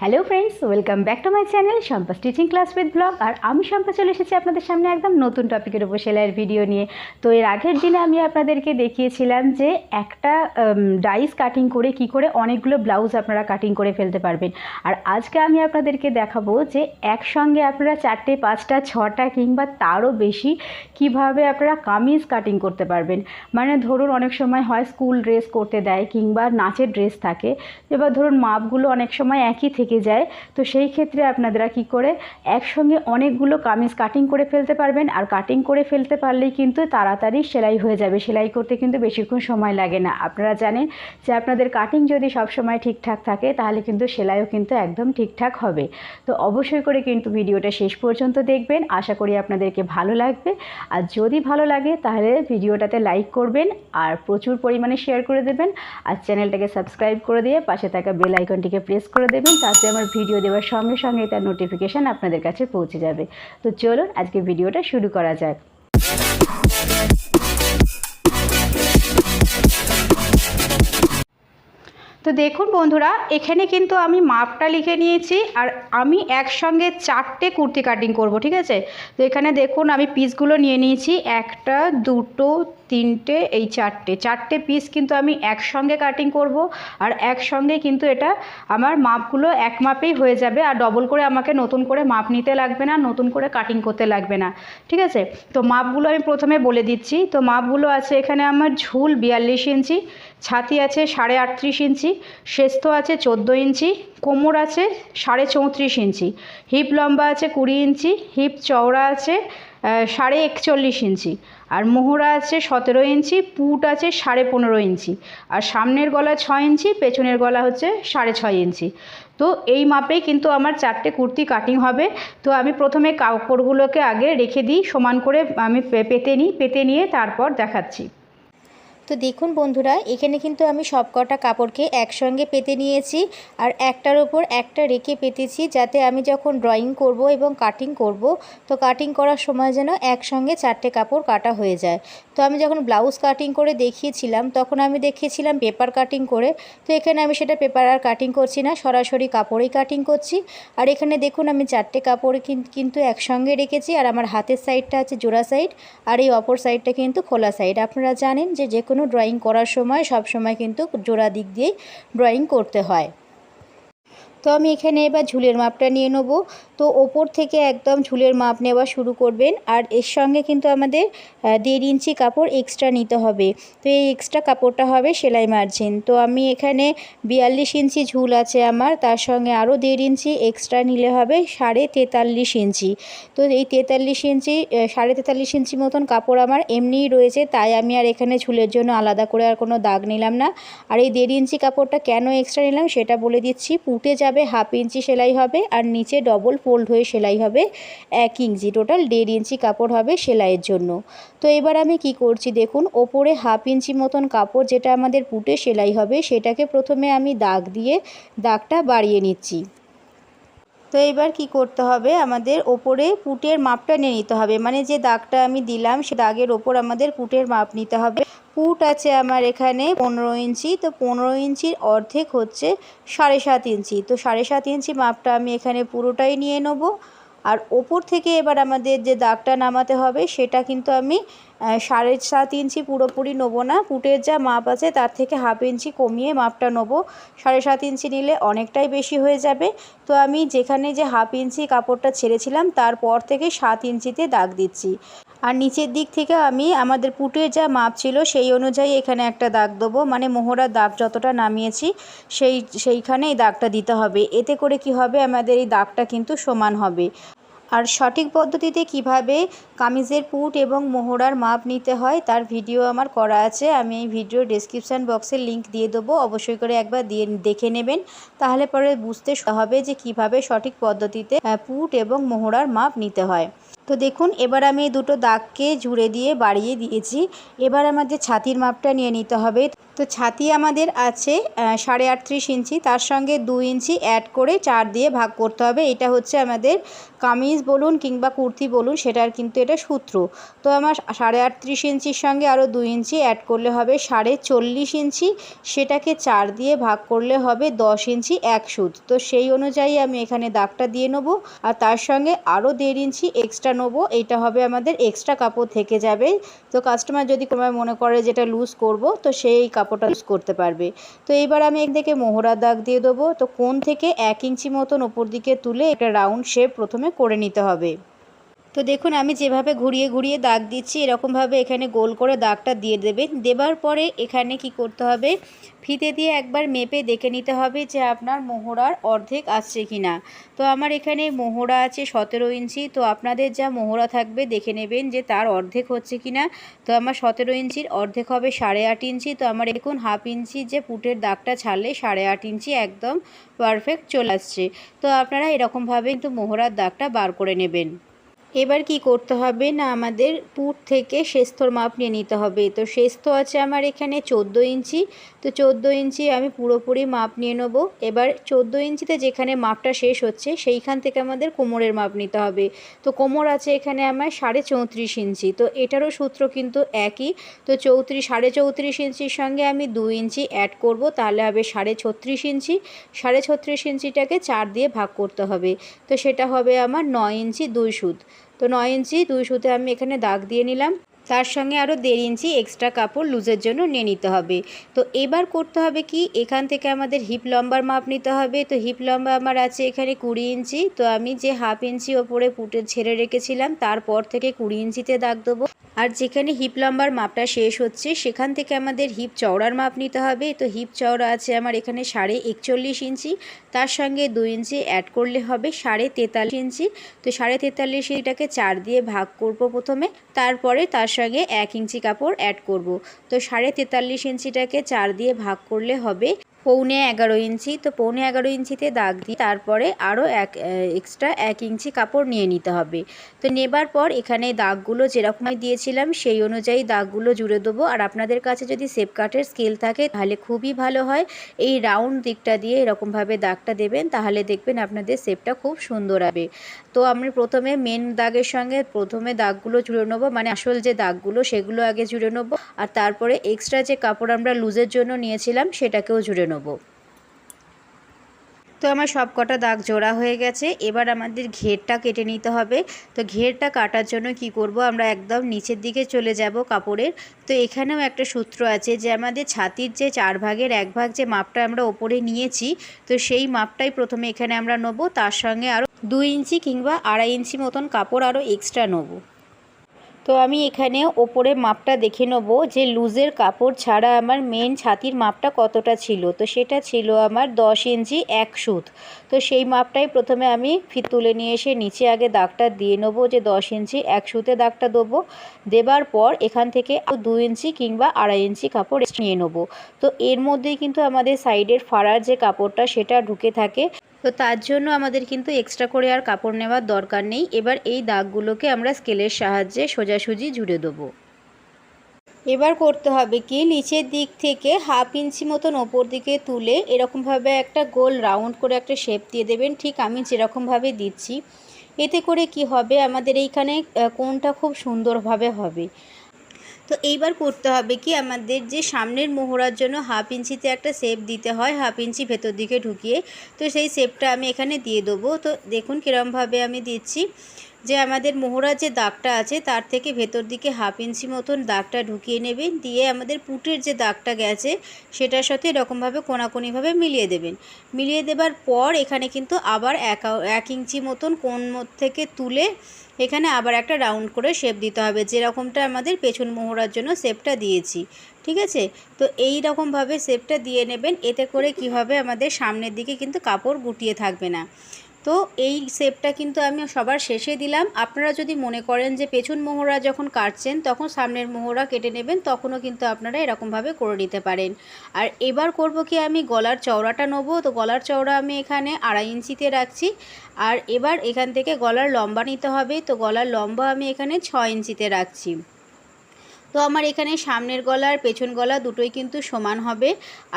Hello friends welcome back to my channel Shampa stitching class with blog আর আমি শম্পা চলে এসেছি আপনাদের সামনে একদম নতুন টপিকের উপর সেলাইয়ের ভিডিও নিয়ে। তো এর আগের দিনে আমি আপনাদেরকে দেখিয়েছিলাম যে একটা ডাইস কাটিং করে কি করে অনেকগুলো ব্লাউজ আপনারা কাটিং করে ফেলতে পারবেন। আর আজকে আমি আপনাদেরকে দেখাবো যে একসঙ্গে আপনারা চারটে, পাঁচটা, ছটা কিংবা তারও বেশি কীভাবে আপনারা কামিজ কাটিং করতে পারবেন। মানে ধরুন অনেক সময় হয় স্কুল ড্রেস করতে দেয় কিংবা নাচের ড্রেস থাকে। এবার ধরুন মাপগুলো অনেক সময় একই থেকে যায়। তো সেই ক্ষেত্রে আপনারা কি করে? একসঙ্গে অনেকগুলো কামিজ কাটিং করে ফেলতে পারবেন আর কাটিং করে ফেলতে পারলেই কিন্তু তাড়াতাড়ি সেলাই হয়ে যাবে। সেলাই করতে কিন্তু বেশিক্ষণ সময় লাগে না। আপনারা জানেন যে আপনাদের কাটিং যদি সব সময় ঠিকঠাক থাকে, তাহলে কিন্তু সেলাইও কিন্তু একদম ঠিকঠাক হবে। তো অবশ্যই করে কিন্তু ভিডিওটা শেষ পর্যন্ত দেখবেন। আশা করি আপনাদেরকে ভালো লাগবে। আর যদি ভালো লাগে, তাহলে ভিডিওটাতে লাইক করবেন আর প্রচুর পরিমাণে শেয়ার করে দেবেন। আর চ্যানেলটাকে সাবস্ক্রাইব করে দিয়ে পাশে থাকা বেল আইকনটিকে প্রেস করে দেবেন। তাতে আমার ভিডিও দেওয়ার সঙ্গে সঙ্গে তার নোটিফিকেশান আপনাদের কাছে পৌঁছে যাবে। তো চলুন আজকে ভিডিওটা শুরু করা যাক। তো দেখুন বন্ধুরা, এখানে কিন্তু আমি মাপটা লিখে নিয়েছি আর আমি একসঙ্গে চারটে কুর্তি কাটিং করব, ঠিক আছে? তো এখানে দেখুন আমি পিসগুলো নিয়ে নিয়েছি। একটা, দুটো তিনটে, এই চারটে। চারটে পিস কিন্তু আমি একসঙ্গে কাটিং করব আর একসঙ্গে কিন্তু এটা আমার মাপগুলো এক মাপেই হয়ে যাবে আর ডবল করে আমাকে নতুন করে মাপ নিতে লাগবে না, নতুন করে কাটিং করতে লাগবে না। ঠিক আছে? তো মাপগুলো আমি প্রথমে বলে দিচ্ছি। তো মাপগুলো আছে এখানে আমার ঝুল বিয়াল্লিশ ইঞ্চি, ছাতি আছে সাড়ে আটত্রিশ ইঞ্চি শেস্ত আছে চোদ্দ ইঞ্চি, কোমর আছে সাড়ে চৌত্রিশ ইঞ্চি হিপ লম্বা আছে কুড়ি ইঞ্চি হিপ চওড়া আছে সাড়ে একচল্লিশ ইঞ্চি। আর মোহরা আছে সতেরো ইঞ্চি, পুট আছে সাড়ে পনেরো ইঞ্চি। আর সামনের গলা ছয় ইঞ্চি, পেছনের গলা হচ্ছে সাড়ে ছয় ইঞ্চি। তো এই মাপেই কিন্তু আমার চারটে কুর্তি কাটিং হবে। তো আমি প্রথমে কাপড়গুলোকে আগে রেখে দিই, সমান করে আমি পেতে নিই, পেতে নিয়ে তারপর দেখাচ্ছি। তো দেখুন বন্ধুরা, এখানে কিন্তু আমি সব কটা কাপড়কে একসঙ্গে পেতে নিয়েছি আর একটার ওপর একটা রেখে পেতেছি যাতে আমি যখন ড্রয়িং করব এবং কাটিং করব, তো কাটিং করার সময় যেন একসঙ্গে চারটে কাপড় কাটা হয়ে যায়। তো আমি যখন ব্লাউজ কাটিং করে দেখিয়েছিলাম, তখন আমি দেখিয়েছিলাম পেপার কাটিং করে, তো এখানে আমি সেটা পেপার আর কাটিং করছি না, সরাসরি কাপড়েই কাটিং করছি। আর এখানে দেখুন আমি চারটে কাপড় কিন্তু একসঙ্গে রেখেছি আর আমার হাতের সাইডটা আছে জোড়া সাইড আর এই অপর সাইডটা কিন্তু খোলা সাইড আপনারা জানেন যে যে কোনো ড্রয়িং করার সময় সব সময় কিন্তু জোড়া দিক দিয়েই ড্রয়িং করতে হয়। তো আমি এখানে এবার ঝুলের মাপটা নিয়ে নেব। তো ওপর থেকে একদম ঝুলের মাপ নেওয়া শুরু করবেন আর এর সঙ্গে কিন্তু আমাদের দেড় ইঞ্চি কাপড় এক্সট্রা নিতে হবে। তো এই এক্সট্রা কাপড়টা হবে সেলাই মার্জিন তো আমি এখানে বিয়াল্লিশ ইঞ্চি ঝুল আছে আমার, তার সঙ্গে আরও দেড় ইঞ্চি এক্সট্রা নিলে হবে সাড়ে তেতাল্লিশ ইঞ্চি। তো এই তেতাল্লিশ ইঞ্চি সাড়ে তেতাল্লিশ ইঞ্চি মতন কাপড় আমার এমনিই রয়েছে, তাই আমি আর এখানে ঝুলের জন্য আলাদা করে আর কোনো দাগ নিলাম না। আর এই দেড় ইঞ্চি কাপড়টা কেন এক্সট্রা নিলাম সেটা বলে দিচ্ছি। পুটে যাবে যাবে হাফ ইঞ্চি সেলাই হবে আর নিচে ডবল ফোল্ড হয়ে সেলাই হবে। এক ইঞ্চি টোটাল দেড় ইঞ্চি কাপড় হবে সেলাইয়ের জন্য। তো এবার আমি কি করছি দেখুন, ওপরে হাফ ইঞ্চি মতন কাপড় যেটা আমাদের পুটে সেলাই হবে, সেটাকে প্রথমে আমি দাগ দিয়ে দাগটা বাড়িয়ে নিচ্ছি। তো এবার কি করতে হবে, আমাদের ওপরে পুটের মাপটা নিয়ে নিতে হবে। মানে যে দাগটা আমি দিলাম, সে দাগের ওপর আমাদের পুটের মাপ নিতে হবে। পুট আছে আমার এখানে পনেরো ইঞ্চি। তো পনেরো ইঞ্চির অর্ধেক হচ্ছে সাড়ে সাত ইঞ্চি। তো সাড়ে সাত ইঞ্চি মাপটা আমি এখানে পুরোটাই নিয়ে নেব। আর ওপর থেকে এবার আমাদের যে দাগটা নামাতে হবে, সেটা কিন্তু আমি সাড়ে সাত ইঞ্চি পুরোপুরি নেব না। পুটের যা মাপ আছে, তার থেকে হাফ ইঞ্চি কমিয়ে মাপটা নেব। সাড়ে সাত ইঞ্চি নিলে অনেকটাই বেশি হয়ে যাবে। তো আমি যেখানে যে হাফ ইঞ্চি কাপড়টা ছেড়েছিলাম, তারপর থেকে সাত ইঞ্চিতে দাগ দিচ্ছি। আর নিচের দিক থেকে আমি আমাদের পুটের যা মাপ ছিল সেই অনুযায়ী এখানে একটা দাগ দেবো। মানে মোহরার দাগ যতটা নামিয়েছি সেই সেইখানে এই দাগটা দিতে হবে। এতে করে কি হবে? আমাদের এই দাগটা কিন্তু সমান হবে। আর সঠিক পদ্ধতিতে কীভাবে কামিজের পুট এবং মোহরার মাপ নিতে হয় তার ভিডিও আমার করা আছে। আমি এই ভিডিও ডেসক্রিপশান বক্সে লিংক দিয়ে দেবো। অবশ্যই করে একবার দিয়ে দেখে নেবেন। তাহলে পরে বুঝতে হবে যে কীভাবে সঠিক পদ্ধতিতে পুট এবং মোহরার মাপ নিতে হয়। তো দেখুন, এবার আমি দুটো দাগকে জুড়ে দিয়ে বাড়িয়ে দিয়েছি। এবার আমাদের ছাতির মাপটা নিয়ে নিতে হবে। তো ছাতি আমাদের আছে সাড়ে আটত্রিশ ইঞ্চি। তার সঙ্গে দুই ইঞ্চি অ্যাড করে চার দিয়ে ভাগ করতে হবে। এটা হচ্ছে আমাদের কামিজ বলুন কিংবা কুর্তি বলুন, সেটার কিন্তু এটা সূত্র। তো আমার সাড়ে আটত্রিশ ইঞ্চির সঙ্গে আরও দুই ইঞ্চি অ্যাড করলে হবে সাড়ে চল্লিশ ইঞ্চি। সেটাকে চার দিয়ে ভাগ করলে হবে দশ ইঞ্চি এক সুত। তো সেই অনুযায়ী আমি এখানে দাগটা দিয়ে নেব আর তার সঙ্গে আরও দেড় ইঞ্চি এক্সট্রা নেব। এটা হবে আমাদের এক্সট্রা কাপড় থেকে যাবে। তো কাস্টমার যদি কোনো মনে করে যেটা লুজ করব, তো সেই কাপড়টা ইউজ করতে পারবে। তো এইবার আমি এক দিকে মোহরার দাগ দিয়ে দেবো। তো কোন থেকে এক ইঞ্চি মতন ওপর দিকে তুলে একটা রাউন্ড শেপ প্রথমে করে নিতে হবে। তো দেখুন, আমি যেভাবে ঘুরিয়ে ঘুরিয়ে দাগ দিচ্ছি, এরকমভাবে এখানে গোল করে দাগটা দিয়ে দেবেন। দেবার পরে এখানে কি করতে হবে? ফিতে দিয়ে একবার মেপে দেখে নিতে হবে যে আপনার মোহরার অর্ধেক আসছে কি না। তো আমার এখানে মোহরা আছে সতেরো ইঞ্চি, তো আপনাদের যা মোহরা থাকবে দেখে নেবেন যে তার অর্ধেক হচ্ছে কি না। তো আমার সতেরো ইঞ্চির অর্ধেক হবে সাড়ে আট ইঞ্চি, তো আমার দেখুন, হাফ ইঞ্চি যে পুটের দাগটা ছাড়লে সাড়ে আট ইঞ্চি একদম পারফেক্ট চলে আসছে। তো আপনারা এরকমভাবে কিন্তু মোহরার দাগটা বার করে নেবেন। এবার কি করতে হবে? না, আমাদের পুট থেকে শেস্তর মাপ নিয়ে নিতে হবে। তো শেস্ত আছে আমার এখানে চোদ্দ ইঞ্চি। তো চোদ্দ ইঞ্চি আমি পুরোপুরি মাপ নিয়ে নেব। এবার চোদ্দ ইঞ্চিতে যেখানে মাপটা শেষ হচ্ছে, সেইখান থেকে আমাদের কোমরের মাপ নিতে হবে। তো কোমর আছে এখানে আমার সাড়ে চৌত্রিশ ইঞ্চি। তো এটারও সূত্র কিন্তু একই। তো চৌত্রিশ, সাড়ে চৌত্রিশ ইঞ্চির সঙ্গে আমি দু ইঞ্চি অ্যাড করব, তাহলে হবে সাড়ে ছত্রিশ ইঞ্চি। সাড়ে ছত্রিশ ইঞ্চিটাকে চার দিয়ে ভাগ করতে হবে। তো সেটা হবে আমার নয় ইঞ্চি দুই সুত। তো নয় ইঞ্চি দুই সুতে আমি এখানে দাগ দিয়ে নিলাম। তার সঙ্গে আরও দেড় ইঞ্চি এক্সট্রা কাপড় লুজের জন্য নিয়ে নিতে হবে। তো এবার করতে হবে কি? এখান থেকে আমাদের হিপ লম্বার মাপ নিতে হবে। তো হিপ লম্বা আমার আছে এখানে কুড়ি ইঞ্চি। তো আমি যে হাফ ইঞ্চি ওপরে পুটে ছেড়ে রেখেছিলাম, তারপর থেকে কুড়ি ইঞ্চিতে দাগ দেবো। আর যেখানে হিপ লম্বার মাপটা শেষ হচ্ছে, সেখান থেকে আমাদের হিপ চওড়ার মাপ নিতে হবে। তো হিপ চওড়া আছে আমার এখানে সাড়ে একচল্লিশ ইঞ্চি। তার সঙ্গে দুই ইঞ্চি অ্যাড করলে হবে সাড়ে তেতাল্লিশ ইঞ্চি। তো সাড়ে তেতাল্লিশ ইঞ্চিটাকে চার দিয়ে ভাগ করব প্রথমে। তারপরে তার সঙ্গে এক ইঞ্চি কাপড় অ্যাড করব। তো সাড়ে তেতাল্লিশ ইঞ্চিটাকে চার দিয়ে ভাগ করলে হবে পৌনে এগারো ইঞ্চি, তো পৌনে এগারো ইঞ্চিতে দাগ দিয়ে তারপরে আরও এক এক্সট্রা এক ইঞ্চি কাপড় নিয়ে নিতে হবে। তো নেবার পর এখানে দাগগুলো যেরকম দিয়েছিলাম, সেই অনুযায়ী দাগগুলো জুড়ে দেবো। আর আপনাদের কাছে যদি সেপ কাটের স্কেল থাকে, তাহলে খুবই ভালো হয়। এই রাউন্ড দিকটা দিয়ে এরকমভাবে দাগটা দেবেন, তাহলে দেখবেন আপনাদের শেপটা খুব সুন্দর হবে। তো আমি প্রথমে মেন দাগের সঙ্গে প্রথমে দাগগুলো জুড়ে নেব মানে আসল যে দাগগুলো সেগুলো আগে জুড়ে নেব। আর তারপরে এক্সট্রা যে কাপড় আমরা লুজের জন্য নিয়েছিলাম, সেটাকেও জুড়ে নেব। তো আমার সব কটা দাগ জোড়া হয়ে গেছে। এবার আমাদের ঘেরটা কেটে নিতে হবে। তো ঘেরটা কাটার জন্য কি করব? আমরা একদম নিচের দিকে চলে যাব কাপড়ের। তো এখানেও একটা সূত্র আছে যে, আমাদের ছাতির যে চার ভাগের এক ভাগ যে মাপটা আমরা ওপরে নিয়েছি, তো সেই মাপটাই প্রথমে এখানে আমরা নেব। তার সঙ্গে আরও দুই ইঞ্চি কিংবা আড়াই ইঞ্চি মতন কাপড় আরও এক্সট্রা নেব। তো আমি এখানে ওপরে মাপটা দেখে নেব যে লুজের কাপড় ছাড়া আমার মেন ছাতির মাপটা কতটা ছিল। তো সেটা ছিল আমার দশ ইঞ্চি এক সুত। তো সেই মাপটাই প্রথমে আমি ফিত তুলে নিয়ে এসে নিচে আগে দাগটা দিয়ে নেব যে দশ ইঞ্চি এক সুতে দাগটা দেবো। দেবার পর এখান থেকে দু ইঞ্চি কিংবা আড়াই ইঞ্চি কাপড় নিয়ে নেব। তো এর মধ্যেই কিন্তু আমাদের সাইডের ফাড়ার যে কাপড়টা সেটা ঢুকে থাকে। তো তার জন্য আমাদের কিন্তু এক্সট্রা করে আর কাপড় নেওয়ার দরকার নেই। এবার এই দাগগুলোকে আমরা স্কেলের সাহায্যে সোজাসুজি জুড়ে দেবো। এবার করতে হবে কি, নিচের দিক থেকে হাফ ইঞ্চি মতন ওপর দিকে তুলে এরকমভাবে একটা গোল রাউন্ড করে একটা শেপ দিয়ে দেবেন। ঠিক আমি যেরকমভাবে দিচ্ছি। এতে করে কি হবে, আমাদের এইখানে কোনটা খুব সুন্দরভাবে হবে। তো এইবার করতে হবে কি আমাদের যে সামনের মোহরার জন্য হাফ ইঞ্চিতে একটা শেপ দিতে হয়, হাফ ইঞ্চি ভেতর দিকে ঢুকিয়ে। তো সেই শেপটা আমি এখানে দিয়ে দেবো। তো দেখুন কীরমভাবে আমি দিচ্ছি। যে আমাদের মোহরার যে দাগটা আছে, তার থেকে ভেতর দিকে হাফ ইঞ্চি মতন দাগটা ঢুকিয়ে নেবেন। দিয়ে আমাদের পুটের যে দাগটা গেছে, সেটার সাথে এরকমভাবে কোনাকুনিভাবে মিলিয়ে দেবেন। মিলিয়ে দেবার পর এখানে কিন্তু আবার এক এক ইঞ্চি মতন কোন থেকে তুলে এখানে আবার একটা রাউন্ড করে শেপ দিতে হবে, যেরকমটা আমাদের পেছন মোহরার জন্য শেপটা দিয়েছি, ঠিক আছে? তো এই রকমভাবে শেপটা দিয়ে নেবেন, এতে করে কি হবে আমাদের সামনের দিকে কিন্তু কাপড় গুটিয়ে থাকবে না। তো এই শেপটা কিন্তু আমি সবার শেষে দিলাম। আপনারা যদি মনে করেন যে পেছন মোহরা যখন কাটছেন, তখন সামনের মোহরা কেটে নেবেন, তখনও কিন্তু আপনারা এরকমভাবে করে নিতে পারেন। আর এবার করব কি আমি গলার চওড়াটা নেব। তো গলার চওড়া আমি এখানে আড়াই ইঞ্চিতে রাখছি। আর এবার এখান থেকে গলার লম্বা নিতে হবে। তো গলার লম্বা আমি এখানে ছ ইঞ্চিতে রাখছি। তো আমার এখানে সামনের গলা আর পেছন গলা দুটোই কিন্তু সমান হবে।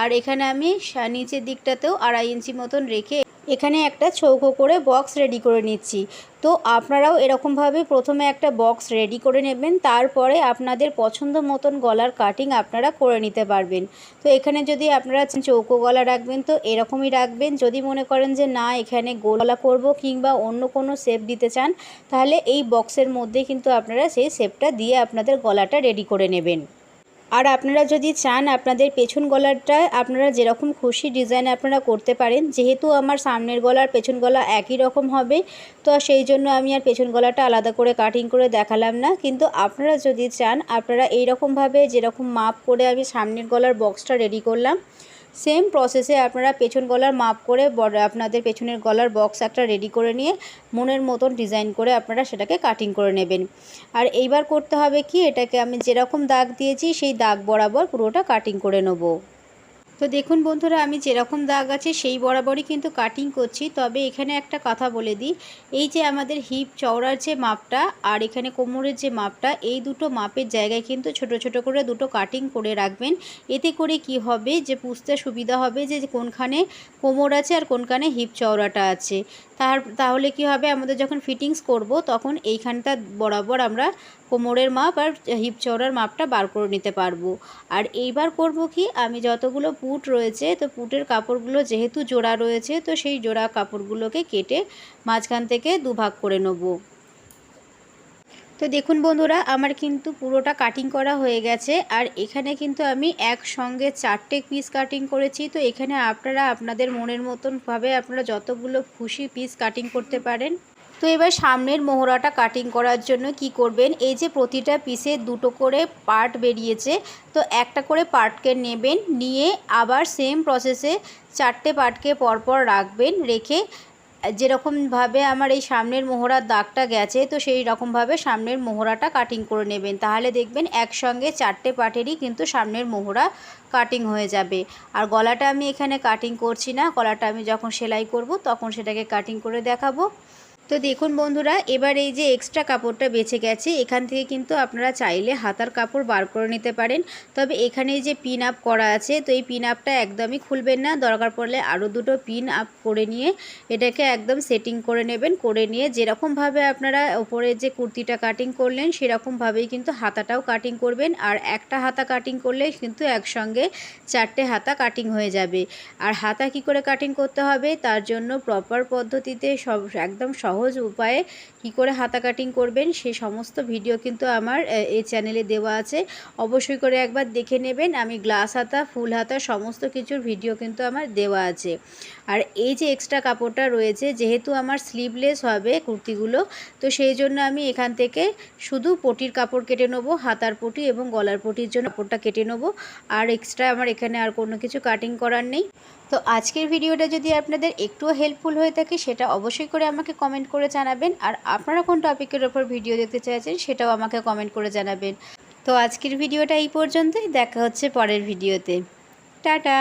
আর এখানে আমি নিচের দিকটাতেও আড়াই ইঞ্চি মতন রেখে এখানে একটা চৌকো করে বক্স রেডি করে নিচ্ছি। তো আপনারাও এরকমভাবে প্রথমে একটা বক্স রেডি করে নেবেন, তারপরে আপনাদের পছন্দ মতন গলার কাটিং আপনারা করে নিতে পারবেন। তো এখানে যদি আপনারা চৌকো গলা রাখবেন, তো এরকমই রাখবেন। যদি মনে করেন যে না, এখানে গোল করব কিংবা অন্য কোনো শেপ দিতে চান, তাহলে এই বক্সের মধ্যে কিন্তু আপনারা সেই শেপটা দিয়ে আপনাদের গলাটা রেডি করে নেবেন। আর আপনারা যদি চান আপনাদের পেছন গলাটা, আপনারা যেরকম খুশি ডিজাইন আপনারা করতে পারেন, যেহেতু আমার সামনের গলার পেছন গলা একই রকম হবে, তো সেই জন্য আমি আর পেছন গলাটা আলাদা করে কাটিং করে দেখালাম না। কিন্তু আপনারা যদি চান, আপনারা এইরকমভাবে যেরকম মাপ করে আমি সামনের গলার বক্সটা রেডি করলাম সেম প্রসেসে আপনারা পেছন গলার মাপ করে আপনাদের পেছনের গলার বক্স একটা রেডি করে নিয়ে মনের মতন ডিজাইন করে আপনারা সেটাকে কাটিং করে নেবেন। আর এইবার করতে হবে কি? এটাকে আমি যেরকম দাগ দিয়েছি, সেই দাগ বরাবর পুরোটা কাটিং করে নেব। তো দেখুন বন্ধুরা, আমি যেরকম দাগ আছে সেই বরাবরই কিন্তু কাটিং করছি। তবে এখানে একটা কথা বলে দিই, এই যে আমাদের হিপ চওড়ার যে মাপটা আর এখানে কোমরের যে মাপটা, এই দুটো মাপের জায়গায় কিন্তু ছোট ছোট করে দুটো কাটিং করে রাখবেন। এতে করে কি হবে যে বুঝতে সুবিধা হবে যে কোনখানে কোমর আছে আর কোনখানে হিপ চওড়াটা আছে। তার, তাহলে কি হবে, আমাদের যখন ফিটিংস করব তখন এইখানটা বরাবর আমরা কোমরের মাপ আর হিপ চওড়ার মাপটা বার করে নিতে পারব। আর এইবার করব কি, আমি যতগুলো পুট রয়েছে, তো পুটের কাপড়গুলো যেহেতু জোড়া রয়েছে, তো সেই জোড়া কাপড়গুলোকে কেটে মাঝখান থেকে দুভাগ করে নেব। তো দেখুন বন্ধুরা, আমার কিন্তু পুরোটা কাটিং করা হয়ে গেছে, আর এখানে কিন্তু আমি একসঙ্গে চারটে পিস কাটিং করেছি। তো এখানে আপনারা, আপনাদের মনের মতনভাবে আপনারা যতগুলো খুশি পিস কাটিং করতে পারেন। তো এবার সামনের মোহরাটা কাটিং করার জন্য কি করবেন? এই যে প্রতিটা পিসে দুটো করে পার্ট বেরিয়েছে, তো একটা করে পার্টকে নেবেন, নিয়ে আবার সেম প্রসেসে চারটে পার্টকে পরপর রাখবেন, রেখে যেরকমভাবে আমার এই সামনের মোহরার দাগটা গেছে, তো সেই রকমভাবে সামনের মোহরাটা কাটিং করে নেবেন। তাহলে দেখবেন একসঙ্গে চারটে পাটেরই কিন্তু সামনের মোহরা কাটিং হয়ে যাবে। আর গলাটা আমি এখানে কাটিং করছি না, গলাটা আমি যখন সেলাই করব তখন সেটাকে কাটিং করে দেখাবো। তো দেখুন বন্ধুরা, এবার এই যে এক্সট্রা কাপড়টা বেঁচে গেছে, এখান থেকে কিন্তু আপনারা চাইলে হাতার কাপড় বার করে নিতে পারেন। তবে এখানে যে পিন আপ করা আছে, তো এই পিন আপটা একদমই খুলবেন না। দরকার পড়লে আরও দুটো পিন আপ করে নিয়ে এটাকে একদম সেটিং করে নেবেন, করে নিয়ে যেরকমভাবে আপনারা ওপরে যে কুর্তিটা কাটিং করলেন, সেরকমভাবেই কিন্তু হাতাটাও কাটিং করবেন। আর একটা হাতা কাটিং করলে কিন্তু একসঙ্গে চারটে হাতা কাটিং হয়ে যাবে। আর হাতা কি করে কাটিং করতে হবে? তার জন্য প্রপার পদ্ধতিতে সব, একদম সহজ উপায়ে কি করে হাতা কাটিং করবেন সেই সমস্ত ভিডিও কিন্তু আমার এই চ্যানেলে দেওয়া আছে। অবশ্যই করে একবার দেখে নেবেন। আমি গ্লাস হাতা, ফুল হাতা সমস্ত কিছুর ভিডিও কিন্তু আমার দেওয়া আছে। আর এই যে এক্সট্রা কাপড়টা রয়েছে, যেহেতু আমার স্লিভলেস হবে কুর্তিগুলো, তো সেই জন্য আমি এখান থেকে শুধু পটির কাপড় কেটে নেব, হাতার পটি এবং গলার পটির জন্য কাপড়টা কেটে নেব। আর এক্সট্রা আমার এখানে আর কোনো কিছু কাটিং করার নেই। তো আজকের ভিডিওটা যদি আপনাদের একটুও হেল্পফুল হয়ে থাকে, সেটা অবশ্যই করে আমাকে কমেন্ট করে জানাবেন। আর আপনারা কোন টপিকের ওপর ভিডিও দেখতে চাইছেন, সেটাও আমাকে কমেন্ট করে জানাবেন। তো আজকের ভিডিওটা এই পর্যন্তই। দেখা হচ্ছে পরের ভিডিওতে টাটা!